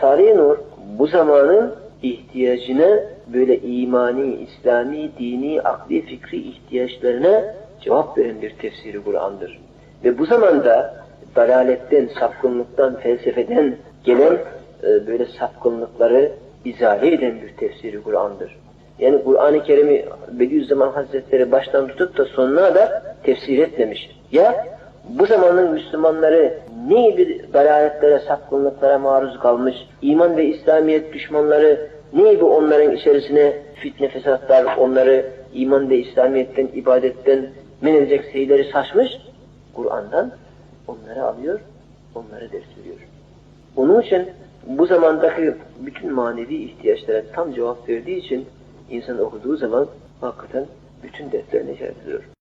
Tarihi Nur bu zamanın ihtiyacına böyle imani, İslami, dini, akli, fikri ihtiyaçlarına cevap veren bir tefsiri Kur'an'dır. Ve bu zamanda dalaletten, sapkınlıktan, felsefeden gelen e, böyle sapkınlıkları izale eden bir tefsiri Kur'an'dır. Yani Kur'an-ı Kerim'i Bediüzzaman Hazretleri baştan tutup da sonuna da tefsir etmemiş. Ya bu zamanın Müslümanları ne gibi dalaletlere, sapkınlıklara maruz kalmış, iman ve İslamiyet düşmanları ne gibi onların içerisine fitne fesatlar, onları iman ve İslamiyet'ten, ibadetten men edecek şeyleri saçmış, Kur'an'dan onları alıyor, onları ders veriyor. Onun için bu zamandaki bütün manevi ihtiyaçlara tam cevap verdiği için insan okuduğu zaman hakikaten bütün dertlerine icap ediyor.